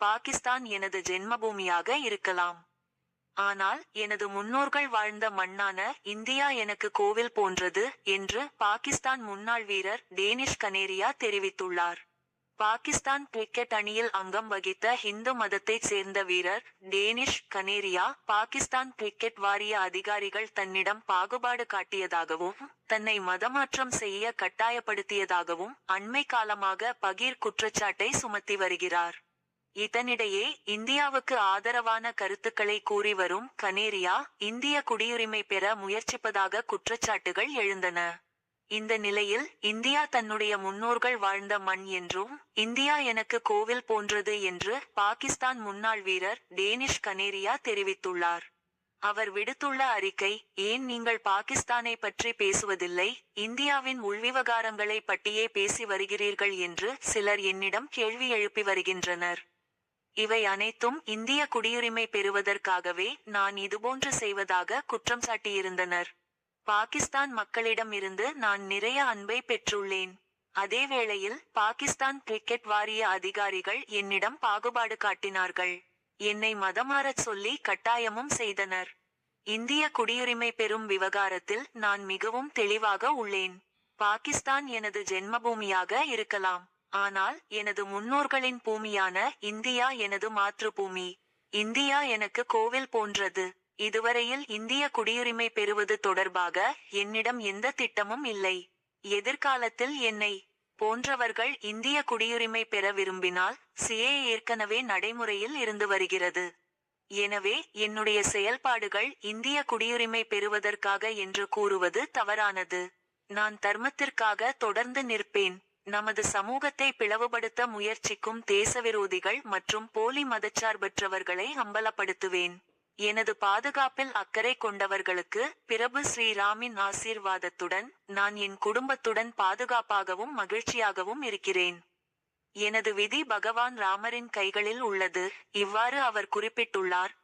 பாகிஸ்தான் எனது ஜென்மபூமியாக இருக்கலாம். ஆனால் எனது முன்னோர்கள் வாழ்ந்த மண்ணான இந்தியா எனக்கு கோவில் போன்றது என்று பாகிஸ்தான் முன்னாள் வீரர் டேனிஷ் கனேரியா தெரிவித்துள்ளார். பாகிஸ்தான் கிரிக்கெட் அணியில் அங்கம் வகித்த இந்து மதத்தைச் சேர்ந்த வீரர் டேனிஷ் கனேரியா பாகிஸ்தான் கிரிக்கெட் வாரிய அதிகாரிகள் தன்னிடம் பாகுபாடு காட்டியதாகவும் தன்னை மதமாற்றம் செய்ய கட்டாயப்படுத்தியதாகவும் அண்மை காலமாக பகீர் குற்றச்சாட்டை சுமத்தி வருகிறார். இதனிடையே இந்தியாவுக்கு ஆதரவான கருத்துக்களை கூறி வரும் கனேரியா இந்திய குடியுரிமை பெற முயற்சிப்பதாக குற்றச்சாட்டுகள் எழுந்தன. இந்த நிலையில் இந்தியா தன்னுடைய முன்னோர்கள் வாழ்ந்த மண் என்றும் இந்தியா எனக்கு கோவில் போன்றது என்று பாகிஸ்தான் முன்னாள் வீரர் டேனிஷ் கனேரியா தெரிவித்துள்ளார். அவர் விடுத்துள்ள அறிக்கை ஏன் நீங்கள் பாகிஸ்தானை பற்றி பேசுவதில்லை? இந்தியாவின் உள்விவகாரங்களை பற்றியே பேசி வருகிறீர்கள் என்று சிலர் என்னிடம் கேள்வி எழுப்பி வருகின்றனர். இவை அனைத்தும் இந்திய குடியுரிமை பெறுவதற்காகவே நான் இதுபோன்று செய்வதாக குற்றம் சாட்டியிருந்தனர். பாகிஸ்தான் மக்களிடம் இருந்து நான் நிறைய அன்பை பெற்றுள்ளேன். அதேவேளையில் பாகிஸ்தான் கிரிக்கெட் வாரிய அதிகாரிகள் என்னிடம் பாகுபாடு காட்டினார்கள். என்னை மதமாறச் சொல்லி கட்டாயமும் செய்தனர். இந்திய குடியுரிமை பெறும் விவகாரத்தில் நான் மிகவும் தெளிவாக உள்ளேன். பாகிஸ்தான் எனது ஜென்மபூமியாக இருக்கலாம். ஆனால் எனது முன்னோர்களின் பூமியான இந்தியா எனது மாத்ருபூமி. இந்தியா எனக்கு கோவில் போன்றது. இதுவரையில் இந்திய குடியுரிமை பெறுவது தொடர்பாக என்னிடம் எந்த திட்டமும் இல்லை. எதிர்காலத்தில் என்னை போன்றவர்கள் இந்திய குடியுரிமை பெற விரும்பினால் சிஏ ஏற்கனவே நடைமுறையில் இருந்து வருகிறது. எனவே என்னுடைய செயல்பாடுகள் இந்திய குடியுரிமை பெறுவதற்காக என்று கூறுவது தவறானது. நான் தர்மத்திற்காக தொடர்ந்து நிற்பேன். நமது சமூகத்தை பிளவுபடுத்த முயற்சிக்கும் தேசவிரோதிகள் மற்றும் போலி மதச்சார்பற்றவர்களை அம்பலப்படுத்துவேன். எனது பாதுகாப்பில் அக்கறை கொண்டவர்களுக்கு பிரபு ஸ்ரீராமின் ஆசீர்வாதத்துடன் நான் என் குடும்பத்துடன் பாதுகாப்பாகவும் மகிழ்ச்சியாகவும் இருக்கிறேன். எனது விதி பகவான் ராமரின் கைகளில் உள்ளது. இவ்வாறு அவர் குறிப்பிட்டுள்ளார்.